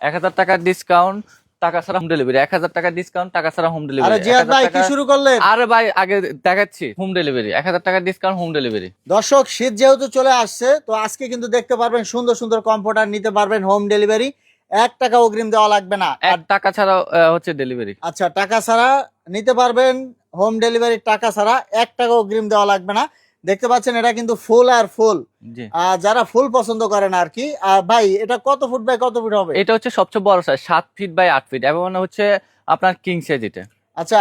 এক হাজার টাকার ডিসকাউন্ট টাকা ছাড়া হোম ডেলিভারি এক হাজার টাকার ডিসকাউন্ট টাকা ছাড়া হোম আরে ডেলিভারি জিয়াদ ভাই কি শুরু করলেন? আরে ভাই আগে দেখাচ্ছি হোম ডেলিভারি এক হাজার টাকার ডিসকাউন্ট হোম ডেলিভারি দর্শক শীত যেহেতু চলে আসছে তো আজকে কিন্তু দেখতে পারবেন সুন্দর সুন্দর কম্পিউটার নিতে পারবেন হোম ডেলিভারি এক টাকা অগ্রিম দেওয়া লাগবে না। এক টাকা ছাড়া হচ্ছে ডেলিভারি আচ্ছা টাকা ছাড়া নিতে পারবেন হোম ডেলিভারি টাকা ছাড়া এক টাকা অগ্রিম দেওয়া লাগবে না। দেখতে পাচ্ছেন এটা কিন্তু ফুল আর ফুল। যারা ফুল পছন্দ করেন আর কি ভাই এটা কত ফুট বাই কত ফুট হবে? এটা হচ্ছে সবচেয়ে বড় সাইজ সাত ফিট বাই আট ফিট এবং হচ্ছে আপনার কিং সাইজ এটা। আচ্ছা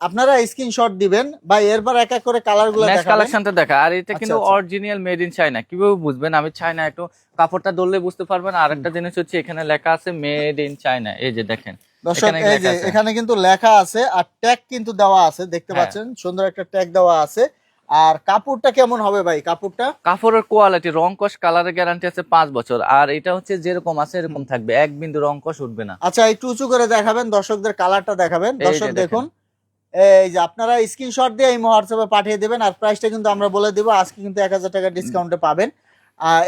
আপনারা স্ক্রিনশট দিবেন। ভাই এরপর এক এক করে কালারগুলো ম্যাচ দেখাবেন। কালেকশনটা দেখা। আর এটা কিন্তু আচ্ছা, আচ্ছা। অরিজিনাল মেড ইন চায়না কীভাবে বুঝবেন? আমি চায়না একটু কাপড়টা ধরলে বুঝতে পারবেন। আর একটা জিনিস হচ্ছে এখানে লেখা আছে মেড ইন চায়না এই যে দেখেন দর্শক এখানে এই যে এখানে কিন্তু লেখা আছে আর ট্যাগ কিন্তু দেওয়া আছে দেখতে হ্যাঁ। পাচ্ছেন? সুন্দর একটা ট্যাগ দেওয়া আছে। আর কাপড়টা কেমন হবে ভাই? কাপড়টা? কাপড়ের কোয়ালিটি রং কষ কালারের গ্যারান্টি আছে পাঁচ বছর। আর এটা হচ্ছে যেরকম আছে এরকম থাকবে। এক বিন্দু রং কষ উঠবে না। আচ্ছা একটু উঁচু করে দেখাবেন দর্শকদের কালারটা দেখাবেন। দর্শক দেখুন। এই যে আপনারা স্ক্রিনশট দিয়ে এই হোয়াটসঅ্যাপে পাঠিয়ে দেবেন আর প্রাইসটা কিন্তু আমরা বলে দেবো আজকে কিন্তু এক হাজার টাকা ডিসকাউন্টে পাবেন।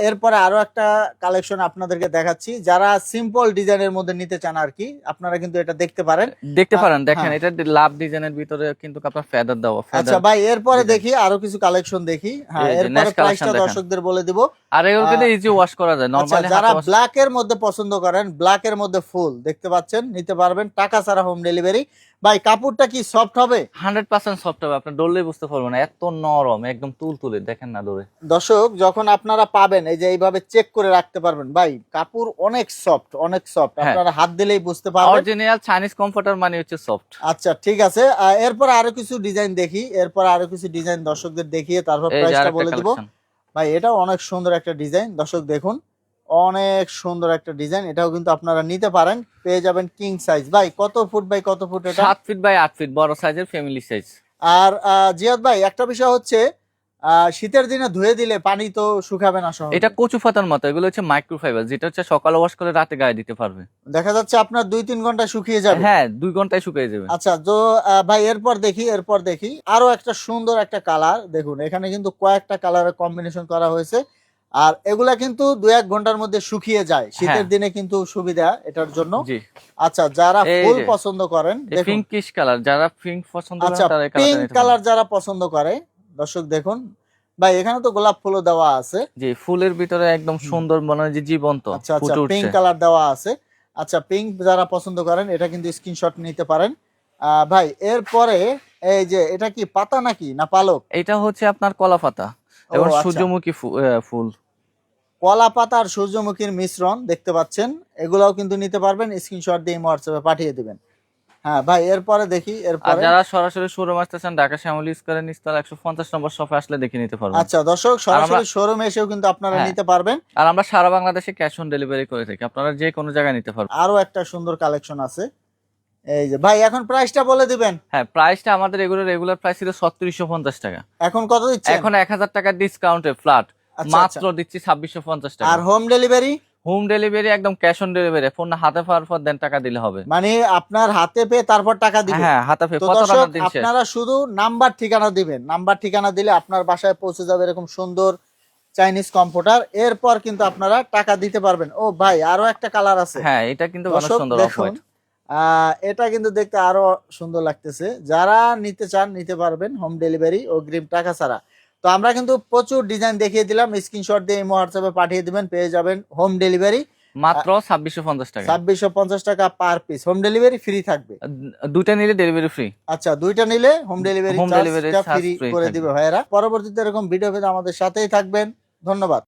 এরপরে আরও একটা কালেকশন আপনাদেরকে দেখাচ্ছি। যারা সিম্পল ডিজাইনের মধ্যে নিতে চান আর কি আপনারা কিন্তু এটা দেখতে পারেন। দেখতে পারেন দেখেন হ্যাঁ। এটা লাভ ডিজাইনের ভিতরে কিন্তু আপনার ফেদার দেওয়া আচ্ছা ভাই এরপরে দেখি আরও কিছু কালেকশন দেখি। হ্যাঁ এরপরে প্রাইসটা দর্শকদের বলে দিব। আর এগুলো কিন্তু ইজি ওয়াশ করা যায়। আচ্ছা নরমালি যারা ব্ল্যাক এর মধ্যে পছন্দ করেন ব্ল্যাক এর মধ্যে ফুল দেখতে পাচ্ছেন নিতে পারবেন। টাকা ছাড়া হোম ডেলিভারি ভাই কাপড়টা কি সফট হবে? হান্ড্রেড পার্সেন্ট সফট হবে বুঝতে পারবেন না। এত নরম একদম তুল তুলে দেখেন না দর্শক যখন আপনারা পাবেন এই যে এইভাবে চেক করে রাখতে পারবেন ভাই কাপড় অনেক সফট অনেক সফট হ্যাঁ। আপনারা হাত দিলেই বুঝতে পারবেন। অরিজিনাল চাইনিজ কমফর্টার মানে হচ্ছে সফট আচ্ছা ঠিক আছে। এরপর আরও কিছু ডিজাইন দেখি এরপর আরও কিছু ডিজাইন দর্শকদের দেখিয়ে তারপর প্রাইসটা বলে দিব। ভাই এটাও অনেক সুন্দর একটা ডিজাইন। দর্শক দেখুন অনেক সুন্দর একটা ডিজাইন। এটাও কিন্তু আপনারা নিতে পারেন পেয়ে যাবেন কিং সাইজ ভাই কত ফুট বাই কত ফুট এটা? সাত ফিট বাই আট ফিট বড় সাইজের ফ্যামিলি সাইজ আর জিয়াদ ভাই একটা বিষয় হচ্ছে শীতের দিনে ধুয়ে দিলে পানি তো শুকাবে না সহজে। এটা কচু পাতার মতো এগুলো হচ্ছে মাইক্রোফাইবার যেটা হচ্ছে সকালে ওয়াশ করে রাতে গায়ে দিতে পারবে। দেখা যাচ্ছে আপনার দুই তিন ঘণ্টা শুকিয়ে যাবে। হ্যাঁ দুই ঘন্টায় শুকিয়ে যাবে। আচ্ছা তো ভাই এরপর দেখি এরপর দেখি। আরও একটা সুন্দর একটা কালার দেখুন এখানে কিন্তু কয়েকটা কালারের কম্বিনেশন করা হয়েছে। আর এগুলা কিন্তু দু এক ঘণ্টার মধ্যে শুকিয়ে যায়। শীতের হ্যাঁ। দিনে কিন্তু সুবিধা এটার জন্য। আচ্ছা যারা ফুল পছন্দ করেন দেখুন। পিঙ্কিশ কালার যারা পিঙ্ক পছন্দ আচ্ছা পিঙ্ক কালার যারা পছন্দ করে দর্শক দেখুন। ভাই এখানে তো গোলাপ ফুলও দেওয়া আছে। জি ফুলের ভিতরে একদম সুন্দর মনে হয় যে জীবন্ত আচ্ছা আচ্ছা পিঙ্ক কালার দেওয়া আছে। আচ্ছা পিঙ্ক যারা পছন্দ করেন এটা কিন্তু স্ক্রিনশট নিতে পারেন। আহ, ভাই এরপরে এই যে এটা কি পাতা নাকি না পালক? এটা হচ্ছে আপনার কলা পাতা এবং আচ্ছা। সূর্যমুখী ফুল। কলা পাতা আর সূর্যমুখীর মিশ্রণ দেখতে পাচ্ছেন। এগুলাও কিন্তু নিতে পারবেন স্ক্রিনশট দিয়ে হোয়াটসঅ্যাপে পাঠিয়ে দিবেন। হ্যাঁ ভাই এরপরে দেখি এরপরে। যারা সরাসরি শোরুম আসতেছেন ঢাকা শ্যামল ইস্তার একশো পঞ্চাশ নম্বর শপে আসলে দেখে নিতে পারবেন। আচ্ছা দর্শক সরাসরি শোরুমে এসেও কিন্তু আপনারা হ্যাঁ। নিতে পারবেন। আর আমরা সারা বাংলাদেশে ক্যাশ অন ডেলিভারি করে থাকি। আপনারা যে কোনো জায়গায় নিতে পারবেন। আরও একটা সুন্দর কালেকশন আছে। এই যে ভাই এখন প্রাইসটা বলে দিবেন। হ্যাঁ প্রাইসটা আমাদের এগুলো রেগুলার প্রাইস ছিল ছত্রিশশো পঞ্চাশ টাকা। এখন কত দিচ্ছেন? এখন এক হাজার টাকা ডিসকাউন্টে ফ্ল্যাট আচ্ছা, মাত্র দিচ্ছি ছাব্বিশশো পঞ্চাশ আর হোম ডেলিভারি হোম ডেলিভারি একদম ক্যাশ অন ডেলিভারি ফোন হাতে পাওয়ার পর দেন টাকা দিলে হবে। মানে আপনার হাতে পেয়ে তারপর টাকা দিবেন হ্যাঁ হাতে পে কত দর্শক টাকার দিন শেষ? আপনারা শুধু নাম্বার ঠিকানা দিবেন। নাম্বার ঠিকানা দিলে আপনার বাসায় পৌঁছে যাবে এরকম সুন্দর চাইনিজ কম্পিউটার এরপর কিন্তু আপনারা টাকা দিতে পারবেন। ও ভাই আরও একটা কালার আছে। হ্যাঁ এটা কিন্তু অনেক সুন্দর দেখুন আহ, এটা কিন্তু দেখতে আরও সুন্দর লাগতেছে। যারা নিতে চান নিতে পারবেন হোম ডেলিভারি ও গ্রিম টাকা ছাড়া। তো আমরা কিন্তু প্রচুর ডিজাইন দেখিয়ে দিলাম। স্ক্রিনশট দিয়ে হোয়াটসঅ্যাপে পাঠিয়ে দিবেন পেয়ে যাবেন হোম ডেলিভারি মাত্র ছাব্বিশশো পঞ্চাশ টাকা। ছাব্বিশশো পঞ্চাশ টাকা per piece home delivery free থাকবে। দুইটা নিলে ডেলিভারি ফ্রি আচ্ছা দুইটা নিলে হোম ডেলিভারি ফ্রি করে। দিবে ভাইয়েরা। পরবর্তীতে এরকম ভিডিও পেতে আমাদের সাথেই থাকবেন। ধন্যবাদ।